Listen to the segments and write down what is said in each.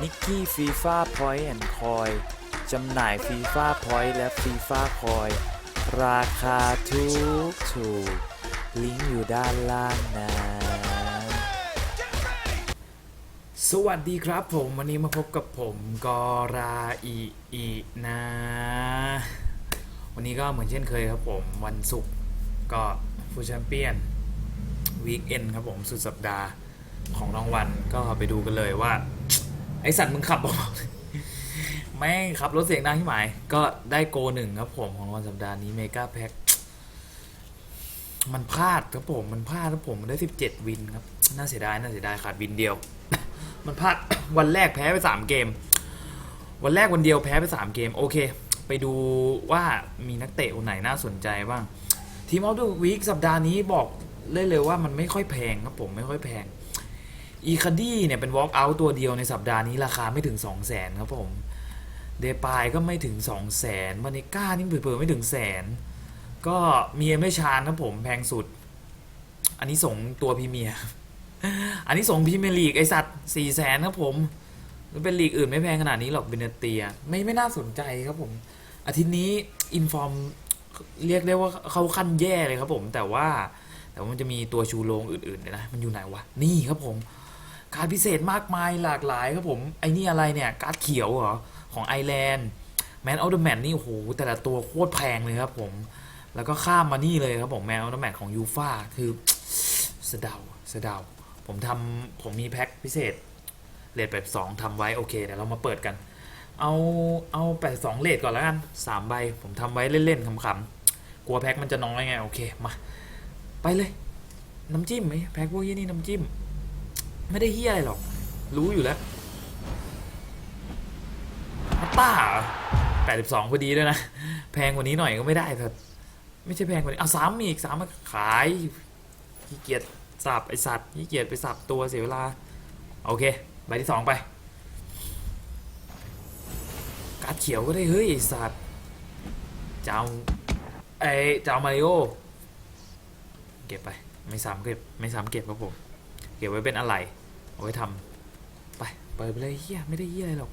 นิกกี้ฟีฟ่าพอยต์แอนด์คอยจำหน่ายฟีฟ่าพอยต์และฟีฟ่าคอยราคาถูกถูกลิงก์อยู่ด้านล่างนะ สวัสดีครับผม วันนี้มาพบกับผมกอราอีอีนะ วันนี้ก็เหมือนเช่นเคยครับผมวันศุกร์ก็ฟูแชมเปี้ยนวีคเอนครับผมสุดสัปดาห์ของรางวัลก็ไปดูกันเลยว่า ไอสัตว์มึงขับบอกแม่งขับรถเสียงดังที่หมาย ก็ได้โกหนึ่งครับผมของวัลสัปดาห์นี้เมกาแพ็คมันพลาดครับผมมันพลาดครับผมมันได้17วินครับน่าเสียดายน่าเสียดายขาดวินเดียว มันพลาดวันแรกแพ้ไป3เกม วันแรกวันเดียวแพ้ไป3เกม โอเค ไปดูว่ามีนักเตะคนไหนน่าสนใจบ้างทีมออฟเดอะวีคสัปดาห์นี้บอกเลยเลยว่ามันไม่ค่อยแพงครับผมไม่ค่อยแพง อีคาดี้เนี่ยเป็นวอล์กอาท์ตัวเดียวในสัปดาห์นี้ราคาไม่ถึง 2 0 0แสนครับผมเดปายก็ไม่ถึง 2 0 0แสนวานิก้านี่เผื่อไม่ถึงแสน ก็มีเอเมชานครับผมแพงสุด อันนี้ส่งตัวพรีเมียร์อันนี้ส่งพรีเมียร์ลีกไอสัตว์สี่แสนครับผมแล้วเป็นลีกอื่นไม่แพงขนาดนี้หรอกเบเนเตีย ไม่ไม่น่าสนใจครับผม อาทิตย์นี้อินฟอร์มเรียกได้ว่าเขาขั้นแย่เลยครับผมแต่ว่าแต่ว่ามันจะมีตัวชูโรงอื่นๆเนี่ยนะ มันอยู่ไหนวะ นี่ครับผม การพิเศษมากมายหลากหลายครับผม ไอ้นี่อะไรเนี่ย การ์ดเขียวเหรอ ของไอแลนด์แมนออฟเดอะแมนนี่โอ้โหแต่ละตัวโคตรแพงเลยครับผม แล้วก็ข้ามมานี่เลยครับผมแมนออฟเดอะแมนของยูฟาคือสเดาสเดาผมทำผมมีแพ็คพิเศษเลทแบบสองทำไว้โอเคเดี๋ยวเรามาเปิดกัน เอาเอาแปดสองเลทก่อนแล้วกันสามใบผมทำไว้เล่นๆขำๆกลัวแพ็คมันจะน้อยไงโอเคมา ไปเลย น้ำจิ้มไหมแพ็คพวกยี่นี่น้ำจิ้ม ไม่ได้เฮี้ยอะไรหรอก รู้อยู่แล้วมาต้าแปดสิบสองพอดีด้วยนะ แพงกว่านี้หน่อยก็ไม่ได้แต่ไม่ใช่แพงกว่านี้เอาสามอีกสามมาขายขี้เกียจสับไอสัตว์ขี้เกียจไปสับตัวเสียเวลา โอเค ใบที่สองไปการ์ดเขียวก็ได้เฮ้ยไอสัตว์เจ้าไอเจ้ามาริโอเก็บไป ไม่ซ้ำเก็บ ไม่ซ้ำเก็บครับผม เก็บไว้เป็นอะไร เอาไว้ทำไปเปิดไปเลยเฮียไม่ได้เฮียอะไรหรอก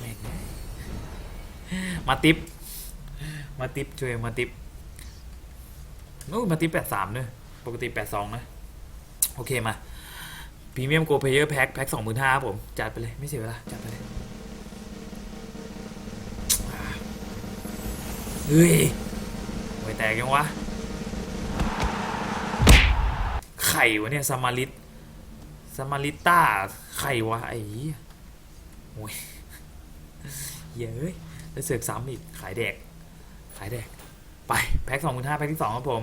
แม่งมาติปมาติปช่วยมาติปนู้นมาติปแปดสามเนี่ยปกติแปดสองนะ โอเคมาพรีเมียมโกเพเยอร์แพ็คแพ็คสองหมื่นห้าผม จัดไปเลยไม่เสียเวลา จัดไปเลยเฮ้ยไม่แตกยังวะ ไข่วะเนี่ยสมาริตสมาริต้าไข่วะไอ้เหี้ยโอ้ยเย้ยแล้วเสือกซ้ำอีกขายแดก ขายแดก ไป แพ็คสองพันห้าแพ็คที่สองครับผม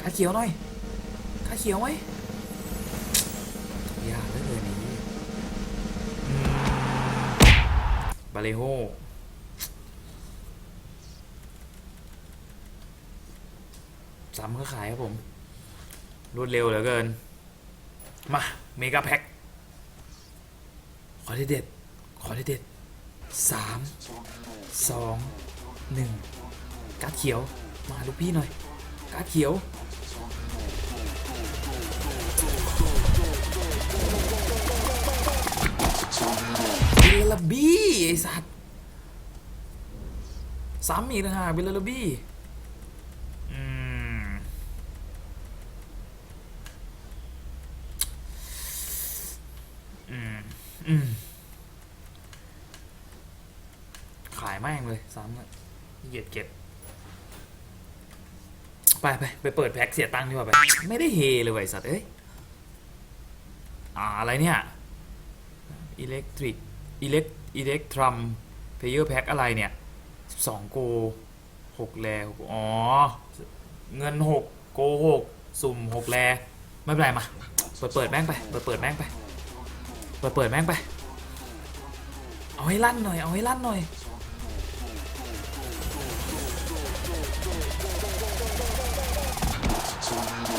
คาเขียวหน่อยคาเขียวไหมยากเหลือเกินนี้บาเลโฮซ้ำก็ขายครับผม รวดเร็วเหลือเกิน มา เมกาแพ็คขอที่เด็ด ขอที่เด็ดสามสองหนึ่งการ์ดเขียว มาลูกพี่หน่อย การ์ดเขียวเบลลบี้ไอสัตว์ซ้ำอีกนะฮะเบลลบี้ อืม อืม อืม ขายแม่งเลยซ้ำอะเหยียดเก็บ ไปไปไปเปิดแพ็คเสียตังค์ดีกว่าไป ไม่ได้เฮเลยไวะไอ้สัตว์เอ้ยอ่าอะไรเนี่ยอิเล็กทริกอิเล็กอิเล็กทรัมเพเยอร์แพ็คอะไรเนี่ยสองโกหกแลอ๋อ เงินหกโกหกสุ่มหกแล ไม่เป็นไรมา เปิดเปิดแม่งไป เปิดเปิดแม่งไป ปิดเปิดแม่งไป เอาให้ลั่นหน่อย เอาให้ลั่นหน่อย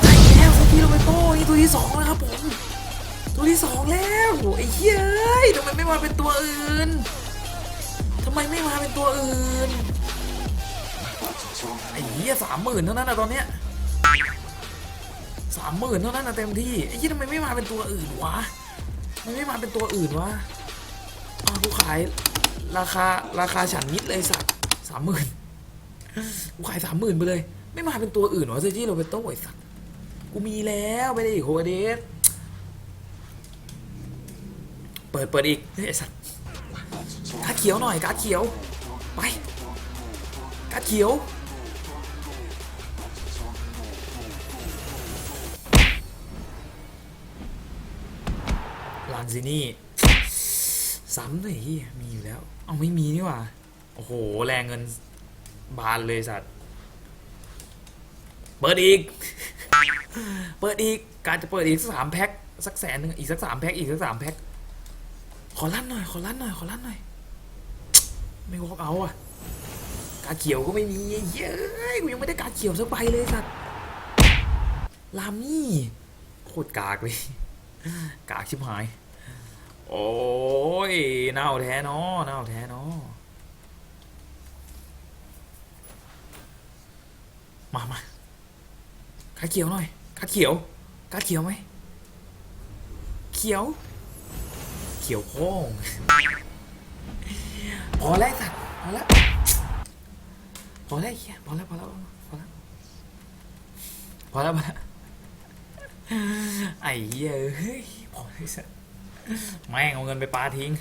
ไปแล้วสกีโรเบโต้นี่ตัวที่สองแล้วครับผม ตัวที่สองแล้วไอ้เหี้ยเอ้ยทำไมไม่มาเป็นตัวอื่นทำไมไม่มาเป็นตัวอื่น ไอ้เหี้ยสามหมื่นเท่านั้นนะตอนเนี้ยสามหมื่นเท่านั้นนะเต็มที่ ไอ้เหี้ยทำไมไม่มาเป็นตัวอื่นวะ มันไม่มาเป็นตัวอื่นวะอ้าวกูขายราคาราคาฉันนิดเลยสัตว์สามหมื่นกูขายสามหมื่นไปเลย ไม่มาเป็นตัวอื่นวะเซจิโรเบโต้ไอ้สัตว์กูมีแล้วไม่ได้อีกโคเดสเปิดเปิดอีกไอ้สัตว์การเขียวหน่อยการเขียวไปการเขียว ซินี่ซ้ำเลยเหี้ยมีอยู่แล้ว เอาไม่มีนี่หว่า โอ้โห แรงเงินบานเลยสัตว์ เปิดอีก เปิดอีก การจะเปิดอีกสักสามแพ็คสักแสนหนึ่งอีกสักสามแพ็คอีกสักสามแพ็คขอลั่นหน่อย ขอลั่นหน่อย ขอลั่นหน่อย ไม่วอกเอาอะ กาเขียวก็ไม่มีเย้ยกูยังไม่ได้กาเขียวสักใบเลยสัตว์ ลามี่ โคตรกากเลย กากชิบหาย โอ้ยเน่าแท้เนาะเน่าแท้เนาะมามากัดเขียวหน่อยกัดเขียวกัดเขียวไหมเขียว เขียวโค้งพอแล้วสัตว์พอแล้วพอแล้วเหี้ยพอแล้วพอแล้วพอแล้วพอแล้วพอแล้วไอ้เหี้ยเฮ้ยพอแล้วสัตว์ แม่งเอาเงินไปปาทิ้ง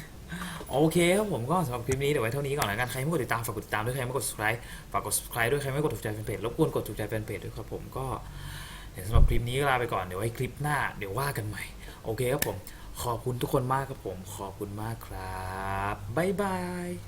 โอเคครับผมก็สำหรับคลิปนี้เดี๋ยวไว้เท่านี้ก่อนแล้วกัน ใครไม่กดติดตามฝากกดติดตามด้วยใครไม่กด subscribe ฝากกด subscribe ด้วยใครไม่กดถูกใจแฟนเพจรบกวนกดถูกใจแฟนเพจด้วยครับผมก็เดี๋ยวสำหรับคลิปนี้ก็ลาไปก่อนเดี๋ยวไว้คลิปหน้าเดี๋ยวว่ากันใหม่ โอเคครับผม ขอบคุณทุกคนมากครับผม ขอบคุณมากครับบ๊ายบาย